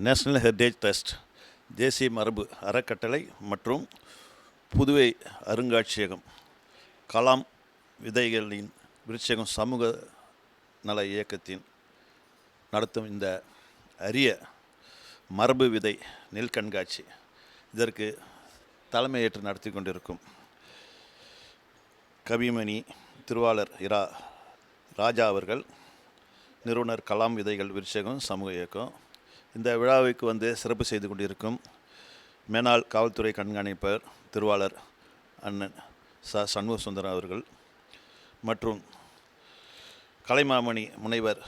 National heritage trust தேசிய மரபு அறக்கட்டளை மற்றும் புதுவை அருங்காட்சியகம் கலாம் விதைகளின் விருட்சகம் சமூக நல இயக்கத்தின் நடத்தும் இந்த அரிய மரபு விதை நெல் கண்காட்சி இதற்கு தலைமையேற்று நடத்தி கொண்டிருக்கும் கவிமணி திருவாளர் இரா ராஜா அவர்கள் நிறுவனர் கலாம் விதைகள் விருட்சகம் சமூக இயக்கம் இந்த விழாவுக்கு வந்து சிறப்பு செய்து கொண்டிருக்கும் மேனாள் காவல்துறை கண்காணிப்பர் திருவாளர் அண்ணன் ச. சண்முக சுந்தரம் அவர்கள் மற்றும் கலைமாமணி முனைவர்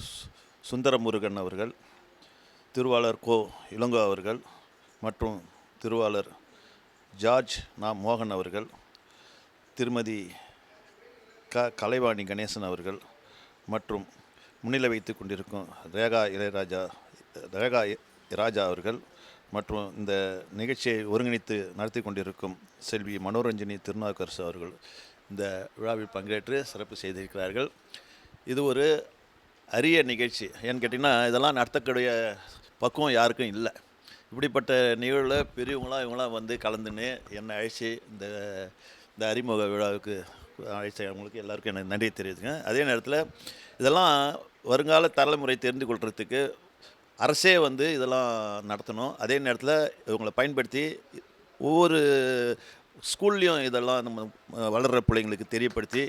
சு- சுந்தரமுருகன் அவர்கள் திருவாளர் கோ. இளங்கோ அவர்கள் மற்றும் திருவாளர் ஜார்ஜ் நா. மோகன் அவர்கள் திருமதி க. கலைவாணி கணேசன் அவர்கள் மற்றும் முன்னிலை வைத்து கொண்டிருக்கும் ரேகா இளையராஜா ரேகா ராஜா அவர்கள் மற்றும் இந்த நிகழ்ச்சியை ஒருங்கிணைத்து நடத்தி கொண்டிருக்கும் செல்வி மனோரஞ்சினி திருநாவுக்கரசு அவர்கள் இந்த விழாவில் பங்கேற்று சிறப்பு செய்திருக்கிறார்கள். இது ஒரு அரிய நிகழ்ச்சி. ஏன்னு கேட்டிங்கன்னா இதெல்லாம் நடத்தக்கூடிய பக்குவம் யாருக்கும் இல்லை. இப்படிப்பட்ட நிகழ்வில் பெரியவங்களாம் இவங்களாம் வந்து கலந்துன்னு என்னை அழைச்சி இந்த இந்த அறிமுக விழாவுக்கு அழைச்சவங்களுக்கு எல்லாருக்கும் எனக்கு நன்றி தெரியுதுங்க அதே நேரத்தில் இதெல்லாம் வருங்கால தலைமுறை தெரிந்து கொள்கிறதுக்கு அரசே வந்து இதெல்லாம் நடத்தணும். அதே நேரத்தில் இவங்களை பயன்படுத்தி ஒவ்வொரு ஸ்கூல்லையும் இதெல்லாம் நம்ம வளர்கிற பிள்ளைங்களுக்கு தெரியப்படுத்தி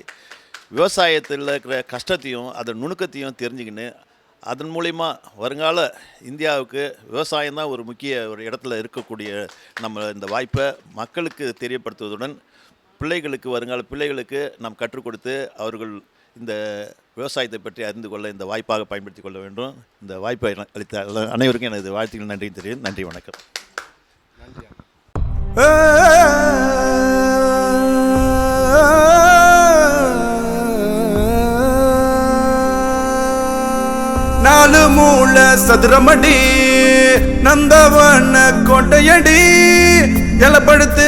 விவசாயத்தில் இருக்கிற கஷ்டத்தையும் அதன் நுணுக்கத்தையும் தெரிஞ்சுக்கின்னு அதன் மூலிமா வருங்கால இந்தியாவுக்கு விவசாயம் தான் ஒரு முக்கிய ஒரு இடத்துல இருக்கக்கூடிய நம்ம இந்த வாய்ப்பை மக்களுக்கு தெரியப்படுத்துவதுடன் பிள்ளைகளுக்கு வருங்கால பிள்ளைகளுக்கு நாம் கற்றுக் கொடுத்து அவர்கள் இந்த விவசாயத்தை பற்றி அறிந்து கொள்ள இந்த வாய்ப்பாக பயன்படுத்தி கொள்ள வேண்டும். இந்த வாய்ப்பை அளித்த அனைவருக்கும் எனது வாழ்த்துக்கள் நன்றியும் தெரியும் நன்றி வணக்கம். நாலு மூல சதுரமடி நந்தவன கோட்டையடி எலப்படுத்து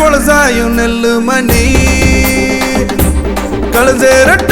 கொலசாயும் நெல்லு மணி கழுசேரட்டும்